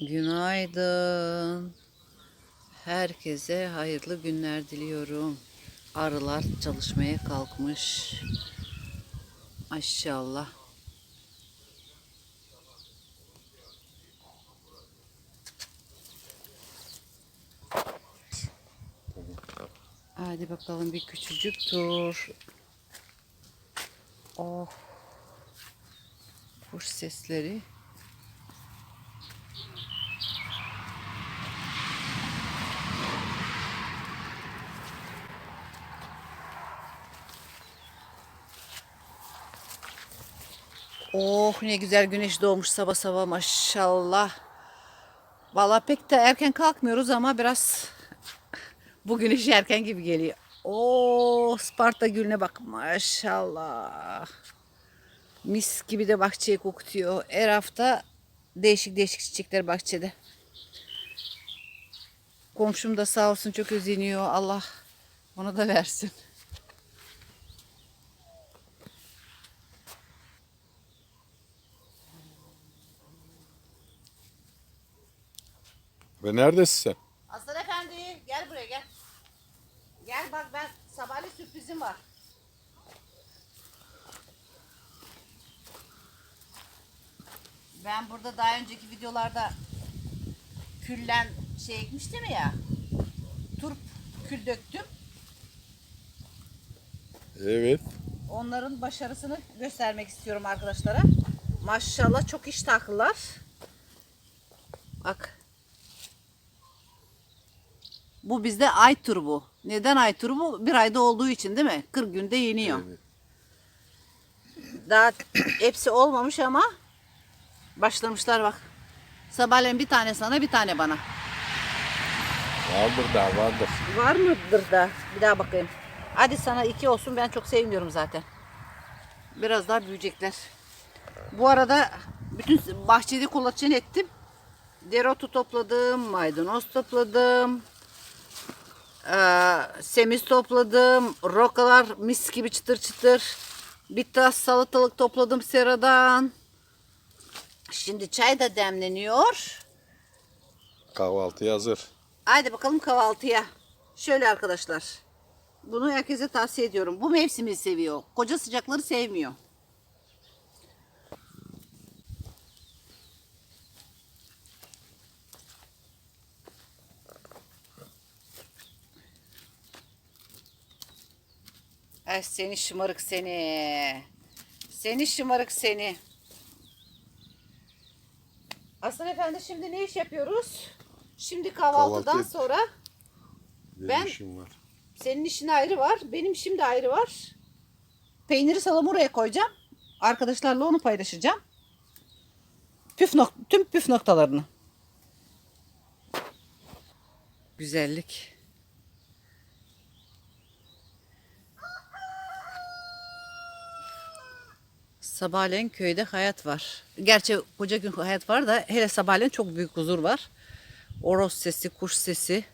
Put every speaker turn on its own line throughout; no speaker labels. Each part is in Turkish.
Günaydın. Herkese hayırlı günler diliyorum. Arılar çalışmaya kalkmış. Maşallah. Hadi bakalım bir küçücük tur. Oh. Kuş sesleri. Oh ne güzel güneş doğmuş sabah sabah maşallah. Vallahi pek de erken kalkmıyoruz ama biraz bu güneş erken gibi geliyor. Oo Sparta gülüne bak maşallah. Mis gibi de bahçeyi kokutuyor. Her hafta değişik değişik çiçekler bahçede. Komşum da sağ olsun çok özeniyor. Allah ona da versin.
Ve neredesin sen?
Aslan efendi gel buraya gel. Gel bak ben sabahleyin sürprizim var. Ben burada daha önceki videolarda küllen şey ekmiştim ya. Turp kül döktüm.
Evet.
Onların başarısını göstermek istiyorum arkadaşlara. Maşallah çok iştahlılar. Bak. Bu bizde ay turbu. Neden ay turbu? Bir ayda olduğu için değil mi? 40 günde yeniyor.
Evet.
Daha hepsi olmamış ama başlamışlar bak. Sabahleyin bir tane sana bir tane bana.
Vardır da vardır.
Var mıdır da? Bir daha bakayım. Hadi sana iki olsun ben çok sevmiyorum zaten. Biraz daha büyüyecekler. Bu arada bütün bahçede kolaçan ettim. Dereotu topladım, maydanoz topladım. Ee, semiz topladım. Rokalar mis gibi çıtır çıtır. Bir tas salatalık topladım seradan. Şimdi çay da demleniyor.
Kahvaltı hazır.
Haydi bakalım kahvaltıya. Şöyle arkadaşlar. Bunu herkese tavsiye ediyorum. Bu mevsimi seviyor. Koca sıcakları sevmiyor. Ay seni şımarık seni. Seni şımarık seni. Aslan efendi şimdi ne iş yapıyoruz? Şimdi kahvaltıdan
Kahvaltı.
sonra
Benim
Ben-
işim var.
senin işin ayrı var. Benim işim de ayrı var. Peyniri salamuraya koyacağım. Arkadaşlarla onu paylaşacağım. Püf nok tüm püf noktalarını. Güzellik. Sabahleyin köyde hayat var. Gerçi koca gün hayat var da hele sabahleyin çok büyük huzur var. Oros sesi, kuş sesi.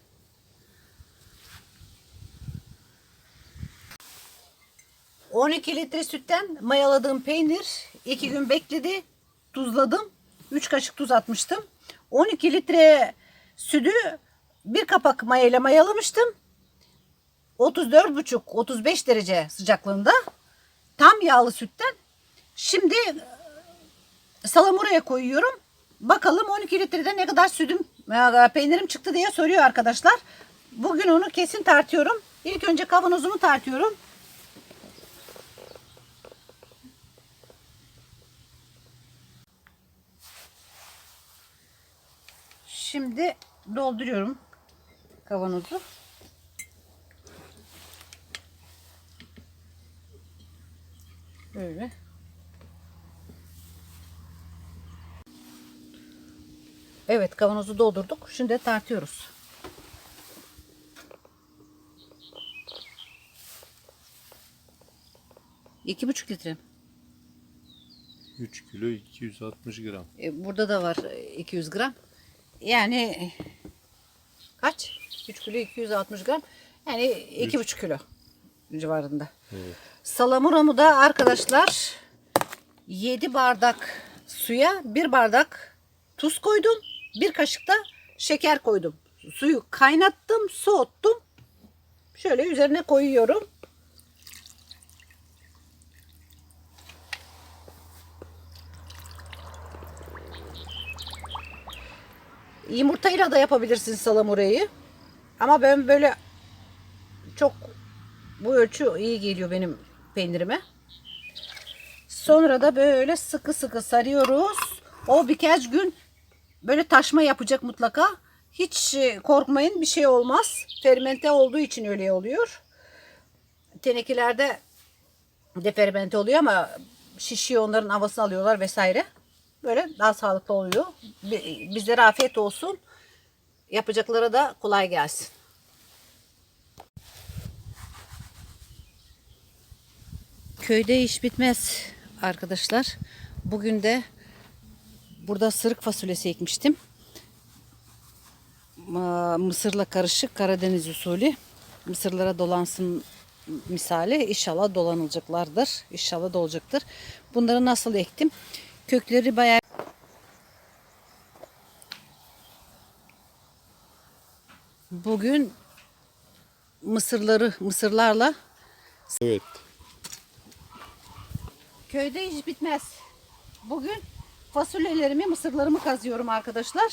...12 litre sütten mayaladığım peynir... ...2 gün bekledi... ...tuzladım... ...3 kaşık tuz atmıştım... ...12 litre sütü... ...bir kapak mayayla mayalamıştım... ...34,5-35 derece sıcaklığında... ...tam yağlı sütten... ...şimdi... ...salamuraya koyuyorum... ...bakalım 12 litrede ne kadar sütüm... e, ...peynirim çıktı diye soruyor arkadaşlar... ...bugün onu kesin tartıyorum... ...ilk önce kavanozumu tartıyorum... Şimdi dolduruyorum kavanozu. Böyle. Evet kavanozu doldurduk. Şimdi tartıyoruz. İki buçuk litre.
3 kilo 260 gram.
E, burada da var e, 200 gram. Yani kaç? 3 kilo 260 gram. Yani 2,5 kilo civarında.
Evet.
Salamuramı da arkadaşlar 7 bardak suya 1 bardak tuz koydum. Bir kaşık da şeker koydum. Suyu kaynattım, soğuttum. Şöyle üzerine koyuyorum. Yumurtayla da yapabilirsin salamurayı. Ama ben böyle çok bu ölçü iyi geliyor benim peynirime. Sonra da böyle sıkı sıkı sarıyoruz. O birkaç gün böyle taşma yapacak mutlaka. Hiç e, korkmayın bir şey olmaz. Fermente olduğu için öyle oluyor. Tenekelerde de fermente oluyor ama şişiyor onların havasını alıyorlar vesaire. Böyle daha sağlıklı oluyor. Bi- Bizlere afiyet olsun. Yapacaklara da kolay gelsin. Köyde iş bitmez arkadaşlar. Bugün de burada sırık fasulyesi ekmiştim. Mısırla karışık Karadeniz usulü. Mısırlara dolansın misali. İnşallah dolanılacaklardır. İnşallah dolacaktır. Bunları nasıl ektim? Kökleri bayağı Bugün mısırları mısırlarla
Evet.
Köyde iş bitmez. Bugün fasulyelerimi, mısırlarımı kazıyorum arkadaşlar.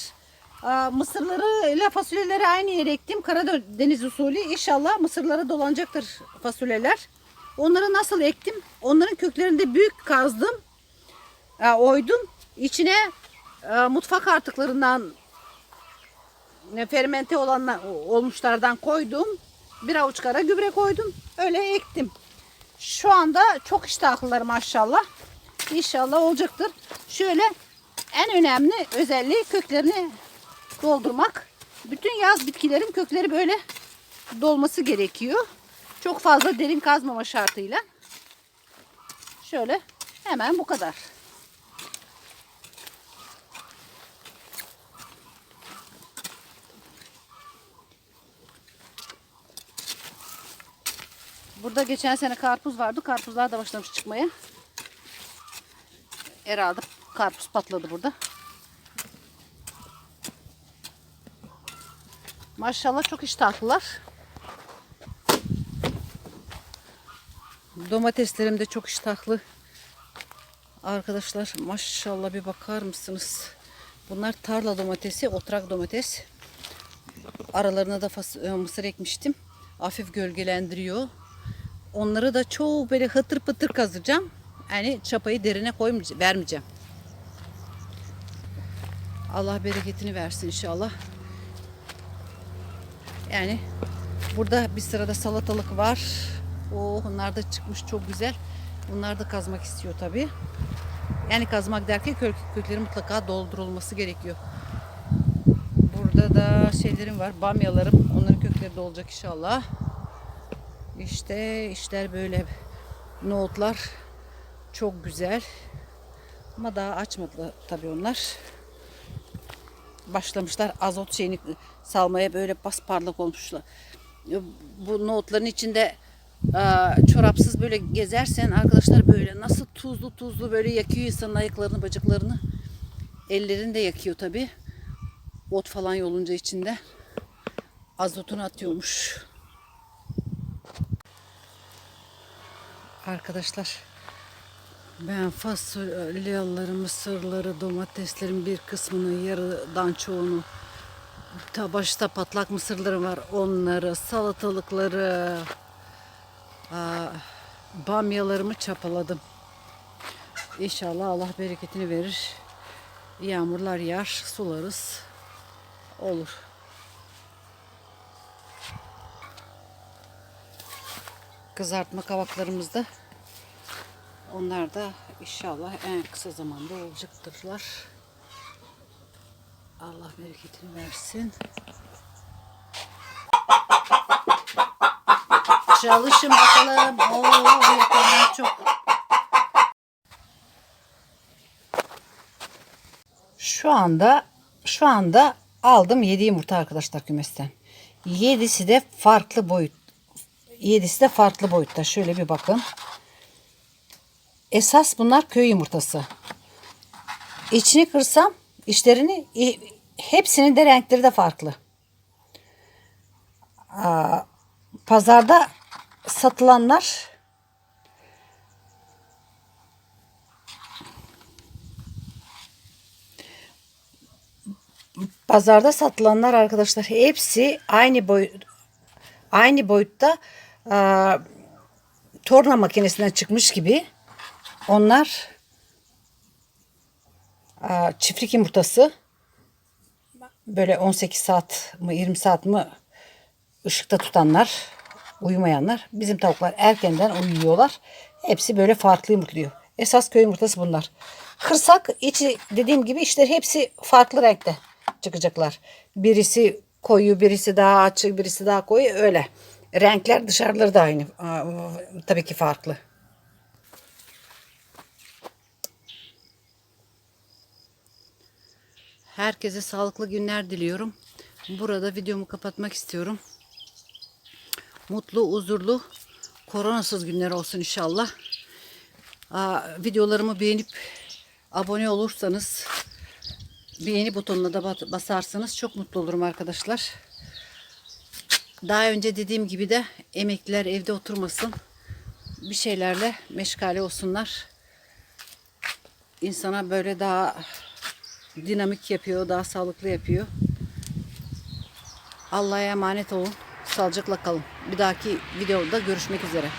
Mısırları ile fasulyeleri aynı yere ektim. Karadeniz usulü. İnşallah mısırlara dolanacaktır fasulyeler. Onları nasıl ektim? Onların köklerini de büyük kazdım. Oydum. İçine e, mutfak artıklarından ne fermente olanlar olmuşlardan koydum. Bir avuç kara gübre koydum. Öyle ektim. Şu anda çok iştahlılar maşallah. İnşallah olacaktır. Şöyle en önemli özelliği köklerini doldurmak. Bütün yaz bitkilerin kökleri böyle dolması gerekiyor. Çok fazla derin kazmama şartıyla. Şöyle hemen bu kadar. Burada geçen sene karpuz vardı. Karpuzlar da başlamış çıkmaya. Herhalde karpuz patladı burada. Maşallah çok iştahlılar. Domateslerim de çok iştahlı. Arkadaşlar maşallah bir bakar mısınız? Bunlar tarla domatesi, otrak domates. Aralarına da fas- e, mısır ekmiştim. Hafif gölgelendiriyor. Onları da çoğu böyle hıtır pıtır kazacağım. Yani çapayı derine koymayacağım, vermeyeceğim. Allah bereketini versin inşallah. Yani burada bir sırada salatalık var. O onlar da çıkmış çok güzel. Bunlar da kazmak istiyor tabii. Yani kazmak derken kök, kökleri mutlaka doldurulması gerekiyor. Burada da şeylerim var. Bamyalarım. Onların kökleri de olacak inşallah. İşte işler böyle. Nohutlar çok güzel. Ama daha açmadı tabii onlar. Başlamışlar azot şeyini salmaya böyle pasparlak olmuşlar. Bu nohutların içinde çorapsız böyle gezersen arkadaşlar böyle nasıl tuzlu tuzlu böyle yakıyor insanın ayaklarını bacaklarını. Ellerini de yakıyor tabii. Ot falan yolunca içinde azotunu atıyormuş. Arkadaşlar ben fasulyeleri, mısırları, domateslerin bir kısmını, yarıdan çoğunu ta başta patlak mısırlarım var. Onları, salatalıkları, bamyalarımı çapaladım. İnşallah Allah bereketini verir. Yağmurlar yağar, sularız. Olur. Kızartma kavaklarımızda onlar da inşallah en kısa zamanda olacaktırlar. Allah bereketini versin. Çalışın bakalım. Oo, yapanlar çok. Şu anda şu anda aldım 7 yumurta arkadaşlar kümesten. 7'si de farklı boyut. 7'si de farklı boyutta. Şöyle bir bakın. Esas bunlar köy yumurtası. İçini kırsam içlerini hepsinin de renkleri de farklı. Pazarda satılanlar pazarda satılanlar arkadaşlar hepsi aynı boy aynı boyutta aa, torna makinesinden çıkmış gibi. Onlar çiftlik yumurtası böyle 18 saat mi 20 saat mi ışıkta tutanlar, uyumayanlar. Bizim tavuklar erkenden uyuyorlar. Hepsi böyle farklı yumurtluyor. Esas köy yumurtası bunlar. Kırsak içi dediğim gibi işte hepsi farklı renkte çıkacaklar. Birisi koyu, birisi daha açık, birisi daha koyu öyle. Renkler dışarıları da aynı. Tabii ki farklı. Herkese sağlıklı günler diliyorum. Burada videomu kapatmak istiyorum. Mutlu, huzurlu, koronasız günler olsun inşallah. Videolarımı beğenip abone olursanız beğeni butonuna da basarsanız çok mutlu olurum arkadaşlar. Daha önce dediğim gibi de emekliler evde oturmasın. Bir şeylerle meşgale olsunlar. İnsana böyle daha dinamik yapıyor, daha sağlıklı yapıyor. Allah'a emanet olun. Sağlıcakla kalın. Bir dahaki videoda görüşmek üzere.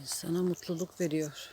İnsana mutluluk veriyor.